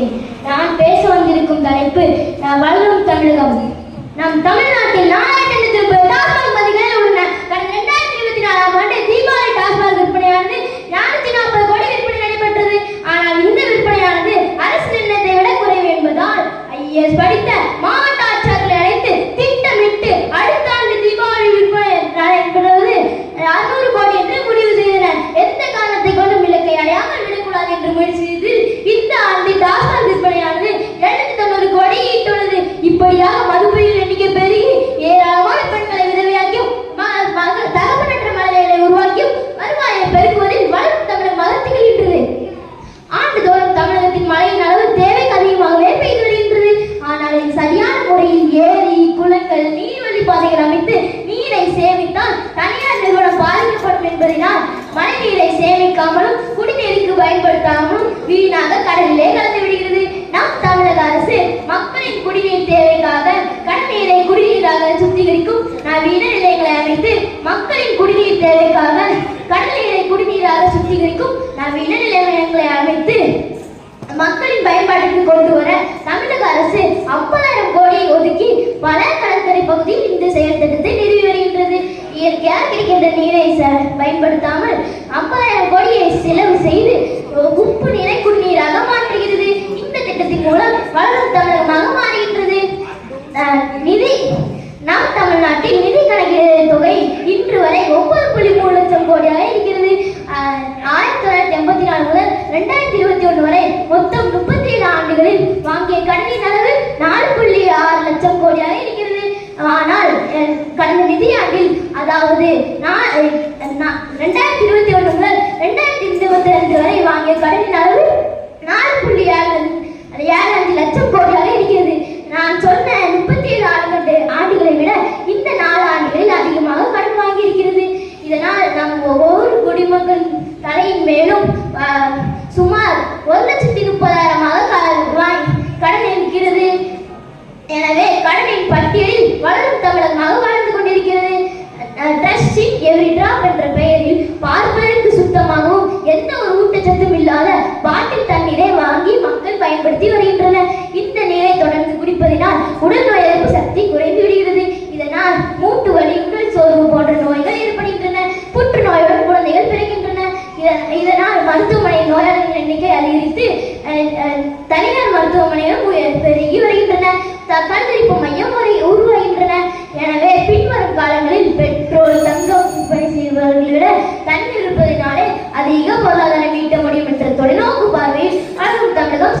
இருக்கிறேன் நான் பேச வந்திருக்கும் தலைப்பு நான் வளரும் தமிழகம். நம் தமிழ்நாட்டில் நாலாயிரத்தி எண்ணூத்தி முப்பது டாஸ்மாக் மதிகளில் உள்ளன. கடந்த இரண்டாயிரத்தி இருபத்தி நாலாம் ஆண்டு தீபாவளி டாஸ்மாக் விற்பனையானது நானூத்தி நாற்பது கோடி விற்பனை நடைபெற்றது. ஆனால் இந்த விற்பனையானது அரசு நிர்ணயத்தை விட குறைவு என்பதால் ஐஎஸ் படித்த மாவட்ட ஆட்சியர்களை அழைத்து திட்டமிட்டு அடுத்த ஆண்டு தீபாவளி விற்பனை நடைபெறுவது அறுநூறு கோடி என்று முடிவு செய்தனர். எந்த காரணத்தை கொண்டும் இலக்கை அடையாமல் விடக்கூடாது என்று முயற்சி நீர்வழி பாதைகள் அமைத்து நீரை சேமித்தால் தனியார் நிறுவனம் பாதிக்கப்படும் என்பதனால் மழை நீரை சேமிக்காமலும் குடிநீருக்கு பயன்படுத்தாமலும் வீணாக கடலிலே கலந்து விடுகிறது. நம் தமிழக அரசு மக்களின் குடிநீர் தேவைக்காக கடல்நீரை குடிநீராக சுத்திகரிக்கும் நவீன நிலையங்களை அமைத்து மக்களின் குடிநீர் தேவைக்காக கடல்நீரை குடிநீராக சுத்திகரிக்கும் நவீன நிலையங்களை அமைத்து மக்களின் பயன்பாட்டிற்கு கொண்டு வர தமிழக அரசு ஐம்பதாயிரம் கோடியை ஒதுக்கி பல கடற்கரை பகுதியில் இயற்கையாக கிடைக்கின்ற நீரை பயன்படுத்தாமல் ஐம்பதாயிரம் கோடியை செலவு செய்து உப்பு நீரை குடிநீராக மாற்றுகிறது இந்த திட்டத்தின் மூலம் வளரும் தமிழகமாக மாறுகின்றது அஹ், நிதி நம் தமிழ்நாட்டில் நிதி கணக்கிட தொகை இன்று வரை ஒன்பது புள்ளி மூணு லட்சம் கோடியாக இருக்கிறது அஹ், ஆயிரத்தி தொள்ளாயிரத்தி எண்பத்தி நாலு முதல் ரெண்டாயிரத்தி இருபத்தி ஒன்று வரை மொத்தம் முப்பத்தி ஏழு ஆண்டுகளில் வாங்கிய கடனின் அளவு நாலு புள்ளி ஆறு லட்சம் கோடியாக இருக்கிறது ஆனால் அஹ், கடந்த நிதியாண்டில் அதாவது நான் ரெண்டாயிரத்தி இருபத்தி ஒன்று முதல் ரெண்டாயிரத்தி இருபத்தி ரெண்டு வரை வாங்கிய கடனின் அளவு நாலு புள்ளி ஏழு ஏழு அஞ்சு லட்சம் கோடியாக இருக்கிறது. நான் சொன்ன முப்பத்தி ஏழு ஆண்டு ஆண்டுகளை விட இந்த நாலு ஆண்டுகளில் அதிகமாக கடன் வாங்கி இருக்கிறது இதனால் நம் ஒவ்வொரு குடிமகன் தலையின் மேலும் சுமார் ஒரு லட்சத்தி முப்பதாயிரமாக தனியார் மருத்துவமனைகள் பெருகி வருகின்றன. பல் விரிப்பு மையம் உருவாகின்றன. எனவே பின்வரும் காலங்களில் பெட்ரோல் தங்கம் விற்பனை செய்பவர்களை விட தண்ணீர் இருப்பதனாலே அதிக பொருளாதாரம் ஈட்ட முடியும் என்ற தொழிலும்